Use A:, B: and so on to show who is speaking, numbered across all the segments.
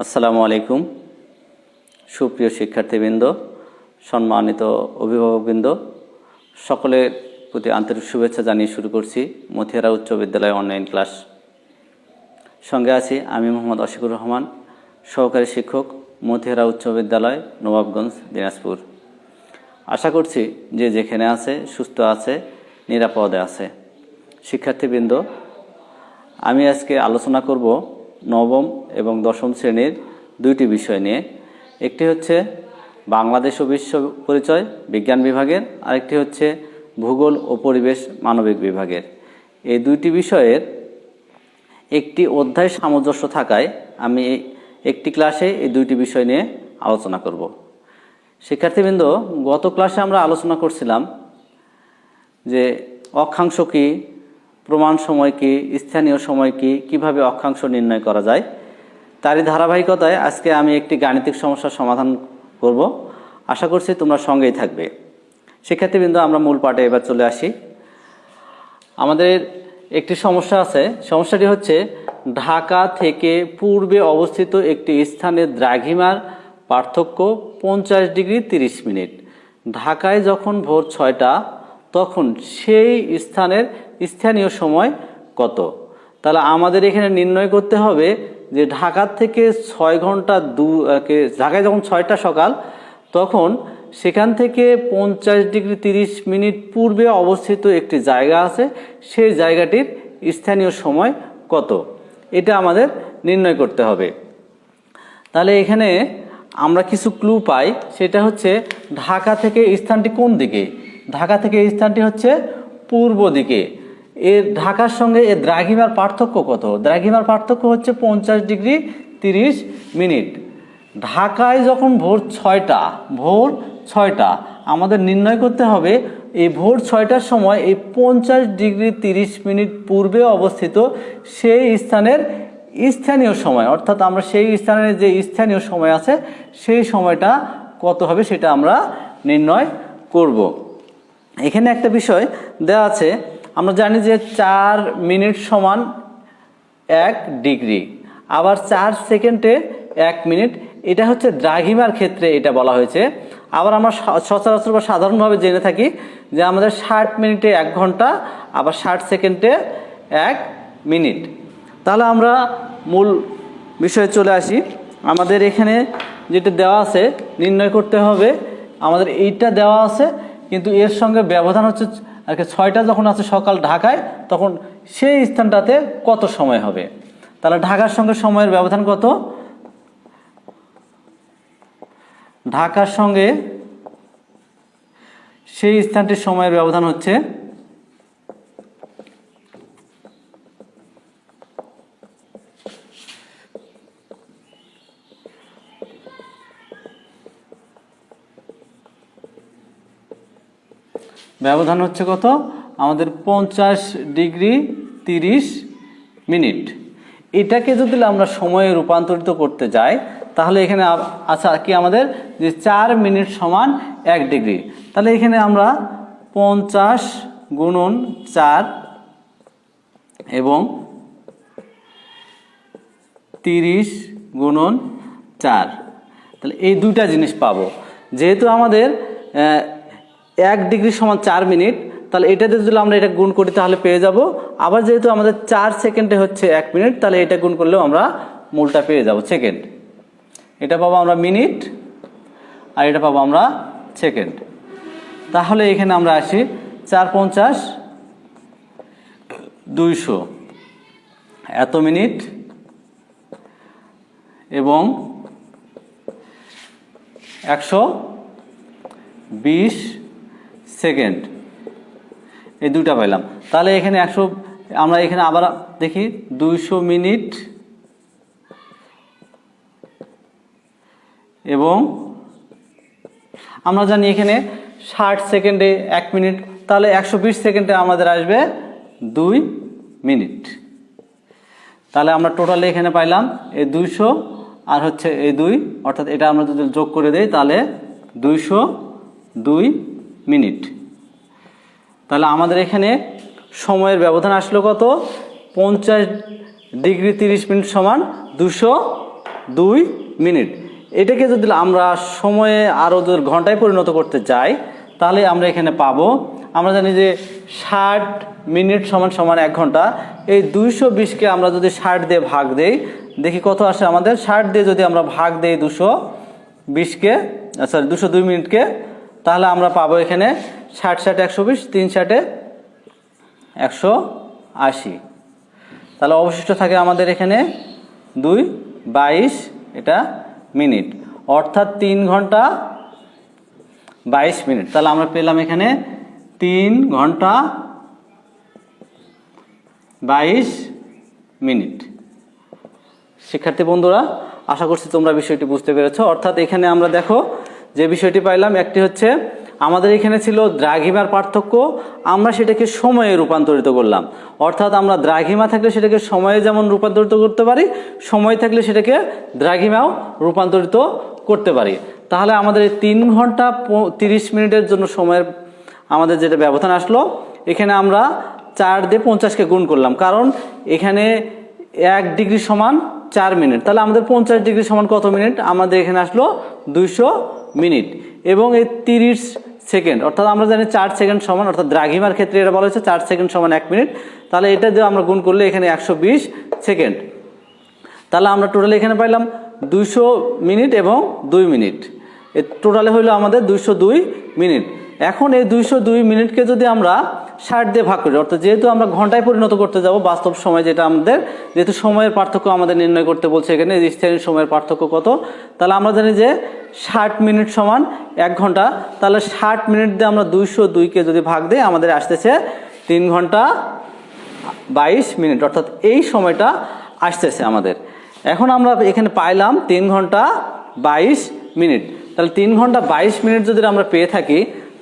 A: আসসালামু আলাইকুম। সুপ্রিয় শিক্ষার্থীবৃন্দ, সম্মানিত অভিভাবকবৃন্দ, সকলের প্রতি আন্তরিক শুভেচ্ছা জানিয়ে শুরু করছি মথিয়ারা উচ্চ বিদ্যালয় অনলাইন ক্লাস। সঙ্গে আছি আমি মোহাম্মদ আশিকুর রহমান, সহকারী শিক্ষক, মথিয়ারা উচ্চ বিদ্যালয়, নবাবগঞ্জ, দিনাজপুর। আশা করছি যে যেখানে আছে, সুস্থ আছে, নিরাপদে আছে। শিক্ষার্থীবৃন্দ, আমি আজকে আলোচনা করব নবম এবং দশম শ্রেণির দুইটি বিষয় নিয়ে। একটি হচ্ছে বাংলাদেশ ও বিশ্ব পরিচয় বিজ্ঞান বিভাগের, আরেকটি হচ্ছে ভূগোল ও পরিবেশ মানবিক বিভাগের। এই দুইটি বিষয়ের একটি অধ্যায় সামঞ্জস্য থাকায় আমি একটি ক্লাসে এই দুইটি বিষয় নিয়ে আলোচনা করব। শিক্ষার্থীবৃন্দ, গত ক্লাসে আমরা আলোচনা করছিলাম যে অক্ষাংশ কি প্রমাণ সময় কি স্থানীয় সময় কি কীভাবে অক্ষাংশ নির্ণয় করা যায়, তারই ধারাবাহিকতায় আজকে আমি একটি গাণিতিক সমস্যার সমাধান করব। আশা করছি তোমরা সঙ্গেই থাকবে। শিক্ষার্থীবৃন্দ আমরা মূল পাঠে এবার চলে আসি। আমাদের একটি সমস্যা আছে। সমস্যাটি হচ্ছে, ঢাকা থেকে পূর্বে অবস্থিত একটি স্থানের দ্রাঘিমার পার্থক্য পঞ্চাশ ডিগ্রি তিরিশ মিনিট। ঢাকায় যখন ভোর ছয়টা তখন সেই স্থানের স্থানীয় সময় কত? তাহলে আমাদের এখানে নির্ণয় করতে হবে যে ঢাকার থেকে ছয় ঘণ্টা দু ঢাকায় যখন ছয়টা সকাল, তখন সেখান থেকে পঞ্চাশ ডিগ্রি তিরিশ মিনিট পূর্বে অবস্থিত একটি জায়গা আছে, সেই জায়গাটির স্থানীয় সময় কত? এটা আমাদের নির্ণয় করতে হবে। তাহলে এখানে আমরা কিছু ক্লু পাই, সেটা হচ্ছে ঢাকা থেকে স্থানটি কোন দিকে? ঢাকা থেকে এই স্থানটি হচ্ছে পূর্ব দিকে। এর ঢাকার সঙ্গে এর দ্রাঘিমার পার্থক্য কত? দ্রাঘিমার পার্থক্য হচ্ছে পঞ্চাশ ডিগ্রি তিরিশ মিনিট। ঢাকায় যখন ভোর ছয়টা ভোর ছয়টা, আমাদের নির্ণয় করতে হবে, এই ভোর ছয়টার সময় এই পঞ্চাশ ডিগ্রি তিরিশ মিনিট পূর্বে অবস্থিত সেই স্থানের স্থানীয় সময়, অর্থাৎ আমরা সেই স্থানের যে স্থানীয় সময় আছে, সেই সময়টা কত হবে সেটা আমরা নির্ণয় করব। এখানে একটা বিষয় দেওয়া আছে, আমরা জানি যে চার মিনিট সমান এক ডিগ্রি, আবার চার সেকেন্ডে এক মিনিট, এটা হচ্ছে দ্রাঘিমার ক্ষেত্রে এটা বলা হয়েছে। আবার আমরা সচরাচর বা সাধারণভাবে জেনে থাকি যে আমাদের ষাট মিনিটে এক ঘণ্টা, আবার ষাট সেকেন্ডে এক মিনিট। তাহলে আমরা মূল বিষয়ে চলে আসি। আমাদের এখানে যেটা দেওয়া আছে, নির্ণয় করতে হবে, আমাদের এইটা দেওয়া আছে কিন্তু এর সঙ্গে ব্যবধান হচ্ছে আর ছয়টা যখন আছে সকাল ঢাকায়, তখন সেই স্থানটাতে কত সময় হবে? তাহলে ঢাকার সঙ্গে সময়ের ব্যবধান কত? ঢাকার সঙ্গে সেই স্থানটির সময়ের ব্যবধান হচ্ছে ব্যবধান হচ্ছে কত? আমাদের পঞ্চাশ ডিগ্রি তিরিশ মিনিট। এটাকে যদি আমরা সময়ে রূপান্তরিত করতে যাই, তাহলে এখানে আচ্ছা কি আমাদের যে চার মিনিট সমান এক ডিগ্রি। তাহলে এখানে আমরা পঞ্চাশ গুণন চার এবং তিরিশ গুণন চার। তাহলে এই দুইটা জিনিস পাবো। যেহেতু আমাদের এক ডিগ্রি সমান চার মিনিট, তাহলে এটাতে যদি আমরা এটা গুণ করি, তাহলে পেয়ে যাব। আবার যেহেতু আমাদের চার সেকেন্ডে হচ্ছে এক মিনিট, তাহলে এটা গুণ করলেও আমরা মূলটা পেয়ে যাব সেকেন্ড। এটা পাবো আমরা মিনিট, আর এটা পাবো আমরা সেকেন্ড। তাহলে এখানে আমরা আসি, চার পঞ্চাশ দুইশো। এত মিনিট, এবং একশো বিশ সেকেন্ড। এই দুটা পাইলাম। তাহলে এখানে একশো, আমরা এখানে আবার দেখি, দুইশো মিনিট এবং আমরা জানি এখানে ষাট সেকেন্ডে এক মিনিট, তাহলে একশো বিশ সেকেন্ডে আমাদের আসবে দুই মিনিট। তাহলে আমরা টোটালি এখানে পাইলাম এই দুইশো আর হচ্ছে এই দুই, অর্থাৎ এটা আমরা যদি যোগ করে দেই, তাহলে দুইশো দুই মিনিট। তাহলে আমাদের এখানে সময়ের ব্যবধান আসলো কত? পঞ্চাশ ডিগ্রি তিরিশ মিনিট সমান দুশো দুই মিনিট। এটাকে যদি আমরা সময়ে আরও যদি ঘন্টায় পরিণত করতে যাই তাহলে আমরা এখানে পাবো, আমরা জানি যে ষাট মিনিট সমান সমান এক ঘণ্টা। এই দুইশো বিশকে আমরা যদি ষাট দিয়ে ভাগ দেই, দেখি কত আসে আমাদের? ষাট দিয়ে যদি আমরা ভাগ দেই দুশো বিশকে সরি দুশো দুই মিনিটকে তাহলে আমরা পাবো এখানে ষাট ষাট একশো বিশ, তিন ষাটে একশো আশি। তাহলে অবশিষ্ট থাকে আমাদের এখানে দুই বাইশ, এটা মিনিট। অর্থাৎ তিন ঘণ্টা বাইশ মিনিট। তাহলে আমরা পেলাম এখানে তিন ঘণ্টা বাইশ মিনিট। শিক্ষার্থী বন্ধুরা, আশা করছি তোমরা বিষয়টি বুঝতে পেরেছ। অর্থাৎ এখানে আমরা দেখো যে বিষয়টি পাইলাম, একটি হচ্ছে, আমাদের এখানে ছিল দ্রাঘিমার পার্থক্য, আমরা সেটাকে সময়ে রূপান্তরিত করলাম। অর্থাৎ আমরা দ্রাঘিমা থাকলে সেটাকে সময়ে যেমন রূপান্তরিত করতে পারি, সময় থাকলে সেটাকে দ্রাঘিমাও রূপান্তরিত করতে পারি। তাহলে আমাদের এই তিন ঘণ্টা তিরিশ মিনিটের জন্য সময়ের আমাদের যেটা ব্যবধান আসলো, এখানে আমরা চার দিয়ে পঞ্চাশকে গুণ করলাম। কারণ এখানে এক ডিগ্রি সমান চার মিনিট। তাহলে আমাদের পঞ্চাশ ডিগ্রি সমান কত মিনিট? আমাদের এখানে আসলো দুইশো মিনিট এবং এই তিরিশ সেকেন্ড, অর্থাৎ আমরা জানি চার সেকেন্ড সমান, অর্থাৎ দ্রাঘিমার ক্ষেত্রে এটা বলা হয়েছে চার সেকেন্ড সমান এক মিনিট। তাহলে এটা দিয়ে আমরা গুণ করলে এখানে একশো বিশ সেকেন্ড। তাহলে আমরা টোটালি এখানে পাইলাম দুইশো মিনিট এবং দুই মিনিট। এ টোটালে হইল আমাদের দুইশো দুই মিনিট। এখন এই দুইশো দুই মিনিটকে যদি আমরা ষাট দিয়ে ভাগ করি, অর্থাৎ যেহেতু আমরা ঘন্টায় পরিণত করতে যাব, বাস্তব সময় যেটা আমাদের, যেহেতু সময়ের পার্থক্য আমাদের নির্ণয় করতে বলছে এখানে স্থানীয় সময়ের পার্থক্য কত, তাহলে আমরা জানি যে ষাট মিনিট সমান এক ঘণ্টা, তাহলে ষাট মিনিট দিয়ে আমরা দুইশো দুইকে যদি ভাগ দিই, আমাদের আসতেছে তিন ঘণ্টা বাইশ মিনিট, অর্থাৎ এই সময়টা আসতেছে আমাদের। এখন আমরা এখানে পাইলাম তিন ঘণ্টা বাইশ মিনিট, তাহলে তিন ঘণ্টা বাইশ মিনিট যদি আমরা পেয়ে থাকি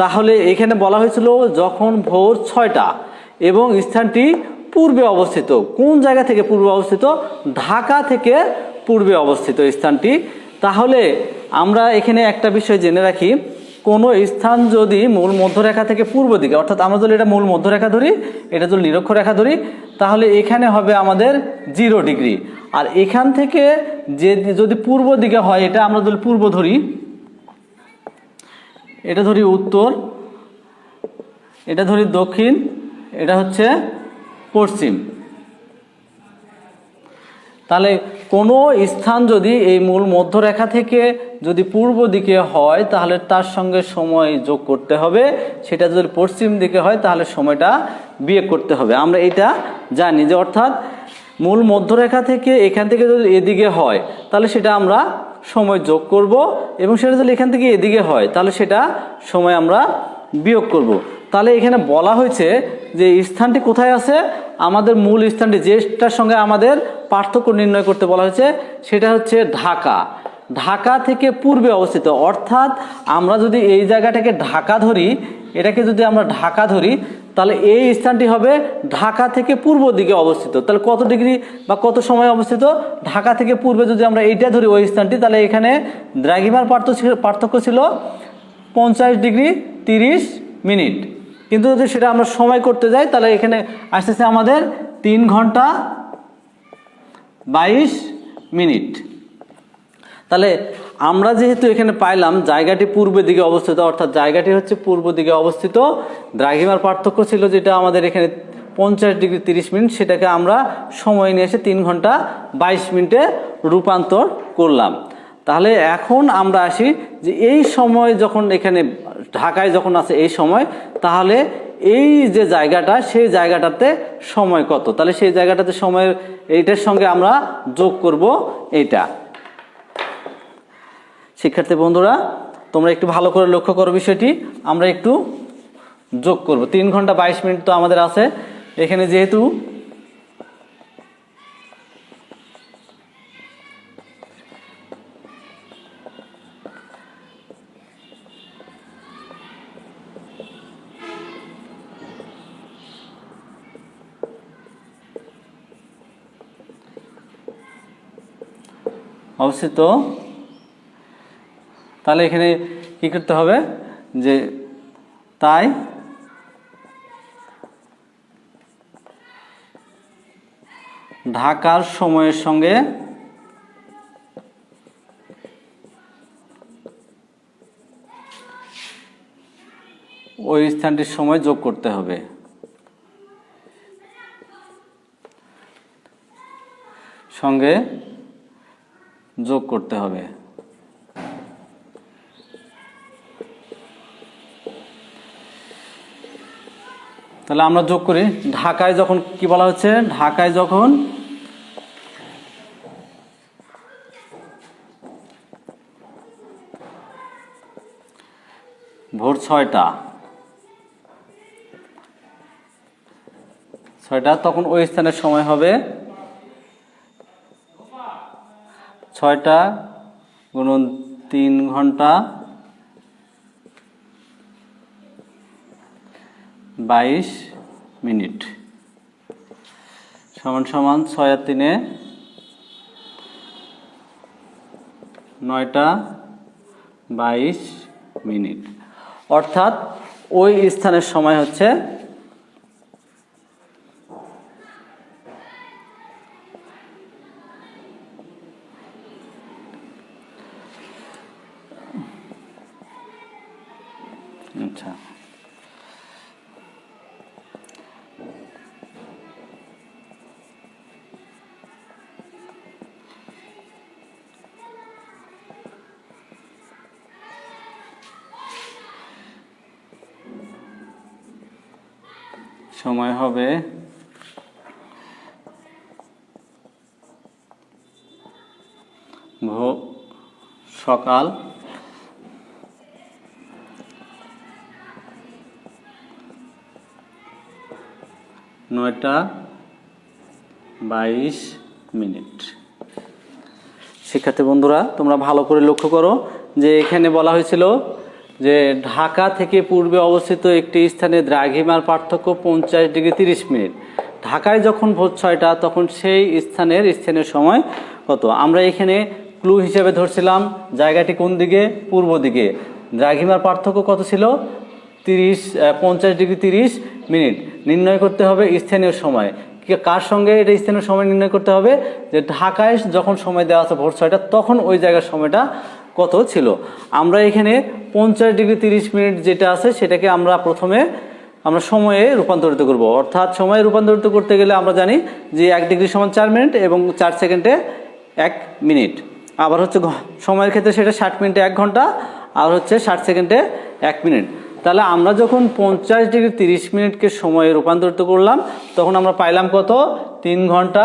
A: তাহলে এখানে বলা হয়েছিল যখন ভোর ছয়টা এবং স্থানটি পূর্বে অবস্থিত। কোন জায়গা থেকে পূর্বে অবস্থিত? ঢাকা থেকে পূর্বে অবস্থিত স্থানটি। তাহলে আমরা এখানে একটা বিষয় জেনে রাখি, কোনো স্থান যদি মূল মধ্যরেখা থেকে পূর্ব দিকে, অর্থাৎ আমরা যদি এটা মূল মধ্যরেখা ধরি, এটা যদি নিরক্ষরেখা ধরি, তাহলে এখানে হবে আমাদের জিরো ডিগ্রি। আর এখান থেকে যে যদি পূর্ব দিকে হয়, এটা আমরা যদি পূর্ব ধরি এটা ধরি উত্তর, এটা ধরি দক্ষিণ, এটা হচ্ছে পশ্চিম। তাহলে কোনো স্থান যদি এই মূল মধ্যরেখা থেকে যদি পূর্ব দিকে হয়, তাহলে তার সঙ্গে সময় যোগ করতে হবে। সেটা যদি পশ্চিম দিকে হয়, তাহলে সময়টা বিয়ে করতে হবে। আমরা এটা জানি যে অর্থাৎ মূল মধ্যরেখা থেকে এখান থেকে যদি এদিকে হয়, তাহলে সেটা আমরা সময় যোগ করব এবং সেটা যদি এখান থেকে এদিকে হয়, তাহলে সেটা সময় আমরা বিয়োগ করব। তাহলে এখানে বলা হয়েছে যে স্থানটি কোথায় আছে? আমাদের মূল স্থানটি যেটার সঙ্গে আমাদের পার্থক্য নির্ণয় করতে বলা হয়েছে, সেটা হচ্ছে ঢাকা। ঢাকা থেকে পূর্বে অবস্থিত, অর্থাৎ আমরা যদি এই জায়গাটাকে ঢাকা ধরি, এটাকে যদি আমরা ঢাকা ধরি তাহলে এই স্থানটি হবে ঢাকা থেকে পূর্ব দিকে অবস্থিত। তাহলে কত ডিগ্রি বা কত সময় অবস্থিত? ঢাকা থেকে পূর্বে যদি আমরা এইটা ধরি ওই স্থানটি, তাহলে এখানে দ্রাঘিমার পার্থক্য ছিল- পঞ্চাশ ডিগ্রি তিরিশ মিনিট। কিন্তু যদি সেটা আমরা সময় করতে যাই, তাহলে এখানে আসতেছে আমাদের তিন ঘণ্টা বাইশ মিনিট। তাহলে আমরা যেহেতু এখানে পাইলাম, জায়গাটি পূর্ব দিকে অবস্থিত, অর্থাৎ জায়গাটি হচ্ছে পূর্ব দিকে অবস্থিত। দ্রাঘিমার পার্থক্য ছিল যেটা আমাদের এখানে পঞ্চাশ ডিগ্রি তিরিশ মিনিট, সেটাকে আমরা সময় নিয়ে এসে তিন ঘণ্টা বাইশ মিনিটে রূপান্তর করলাম। তাহলে এখন আমরা আসি যে এই সময় যখন এখানে, ঢাকায় যখন আছে এই সময়, তাহলে এই যে জায়গাটা, সেই জায়গাটাতে সময় কত? তাহলে সেই জায়গাটাতে সময়ের, এইটার সঙ্গে আমরা যোগ করব এইটা। শিক্ষার্থী বন্ধুরা, তোমরা একটু ভালো করে লক্ষ্য করো বিষয়টি। আমরা একটু যোগ করব। তিন ঘণ্টা বাইশ মিনিট তো আমাদের আছে। এখানে যেহেতু অবস্থিত তাহলে এখানে কী করতে হবে? যে তাই ঢাকার সময়ের সঙ্গে ওই স্থানটির সময় যোগ করতে হবে। সঙ্গে যোগ করতে হবে। তাহলে আমরা যোগ করি। ঢাকায় যখন কি বলা হচ্ছে? ঢাকায় যখন ভোর ছয়টা ছয়টা, তখন ওই স্থানের সময় হবে ছয়টা গুণন তিন ঘণ্টা বাইশ মিনিট। সমান সমান ছয় তিনে নয়টা বাইশ মিনিট। অর্থাৎ ওই স্থানের সময় হচ্ছে আচ্ছা। সময় হবে। সকাল। নয়টা বাইশ মিনিট। শিক্ষার্থী বন্ধুরা, তোমরা ভালো করে লক্ষ্য করো যে এখানে বলা হয়েছিল যে ঢাকা থেকে পূর্বে অবস্থিত একটি স্থানে দ্রাঘিমার পার্থক্য পঞ্চাশ ডিগ্রি তিরিশ মিনিট। ঢাকায় যখন ভোর ছয়টা, তখন সেই স্থানের স্থানের সময় কত? আমরা এখানে ক্লু হিসেবে ধরছিলাম জায়গাটি কোন দিকে? পূর্ব দিকে। দ্রাঘিমার পার্থক্য কত ছিল? তিরিশ পঞ্চাশ ডিগ্রি তিরিশ মিনিট। নির্ণয় করতে হবে স্থানীয় সময়। কার সঙ্গে এটা স্থানীয় সময় নির্ণয় করতে হবে? যে ঢাকায় যখন সময় দেওয়া আছে ভোর ছয়টা, তখন ওই জায়গার সময়টা কত ছিল? আমরা এখানে পঞ্চাশ ডিগ্রি তিরিশ মিনিট যেটা আছে সেটাকে আমরা প্রথমে আমরা সময়ে রূপান্তরিত করব। অর্থাৎ সময়ে রূপান্তরিত করতে গেলে আমরা জানি যে এক ডিগ্রি সমান চার মিনিট এবং চার সেকেন্ডে এক মিনিট। আবার হচ্ছে সময়ের ক্ষেত্রে সেটা ষাট মিনিটে এক ঘণ্টা, আর হচ্ছে ষাট সেকেন্ডে এক মিনিট। তাহলে আমরা যখন পঞ্চাশ ডিগ্রি তিরিশ মিনিটকে সময়ে রূপান্তরিত করলাম, তখন আমরা পাইলাম কত? তিন ঘণ্টা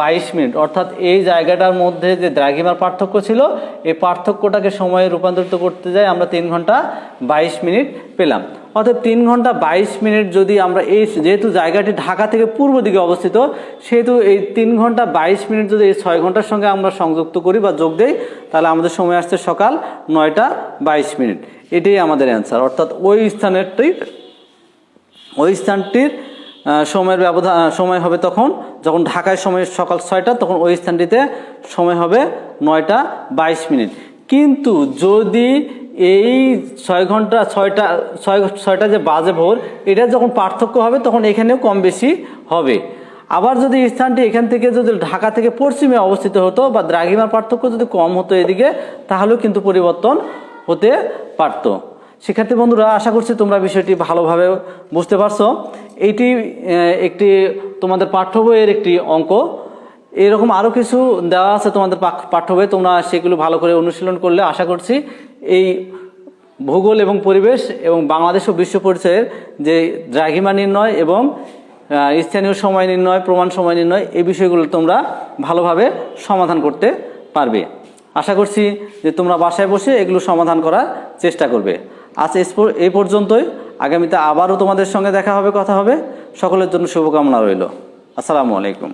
A: বাইশ মিনিট। অর্থাৎ এই জায়গাটার মধ্যে যে দ্রাঘিমার পার্থক্য ছিল, এই পার্থক্যটাকে সময়ে রূপান্তরিত করতে যাই আমরা তিন ঘণ্টা বাইশ মিনিট পেলাম। অর্থাৎ তিন ঘণ্টা বাইশ মিনিট যদি আমরা এই যেহেতু জায়গাটি ঢাকা থেকে পূর্ব দিকে অবস্থিত, সেহেতু এই তিন ঘণ্টা বাইশ মিনিট যদি এই ছয় ঘণ্টার সঙ্গে আমরা সংযুক্ত করি বা যোগ দেই, তাহলে আমাদের সময় আসছে সকাল নয়টা বাইশ মিনিট। এটাই আমাদের অ্যান্সার অর্থাৎ ওই স্থানেরটি ওই স্থানটির সময়ের ব্যবধান সময় হবে তখন, যখন ঢাকায় সময় সকাল ছয়টা, তখন ওই স্থানটিতে সময় হবে নয়টা বাইশ মিনিট। কিন্তু যদি এই ছয় ঘণ্টা, ছয়টা, ছয়, ছয়টা যে বাজে ভোর, এটা যখন পার্থক্য হবে, তখন এখানেও কম বেশি হবে। আবার যদি স্থানটি এখান থেকে যদি ঢাকা থেকে পশ্চিমে অবস্থিত হতো বা দ্রাঘিমার পার্থক্য যদি কম হতো এদিকে, তাহলেও কিন্তু পরিবর্তন হতে পারতো। শিক্ষার্থী বন্ধুরা, আশা করছি তোমরা বিষয়টি ভালোভাবে বুঝতে পারছ। এইটি একটি তোমাদের পাঠ্য বইয়ের একটি অঙ্ক। এরকম আরও কিছু দেওয়া আছে তোমাদের পাঠ- পাঠ্য বইয়ে তোমরা সেগুলো ভালো করে অনুশীলন করলে আশা করছি এই ভূগোল এবং পরিবেশ এবং বাংলাদেশ ও বিশ্ব পরিচয়ের যে দ্রাঘিমা নির্ণয় এবং স্থানীয় সময় নির্ণয়, প্রমাণ সময় নির্ণয়, এই বিষয়গুলো তোমরা ভালোভাবে সমাধান করতে পারবে। আশা করছি যে তোমরা বাসায় বসে এগুলো সমাধান করার চেষ্টা করবে। আজ এই পর্যন্তই। আগামীতে আবারও তোমাদের সঙ্গে দেখা হবে, কথা হবে। সকলের জন্য শুভকামনা রইল। আসসালামু আলাইকুম।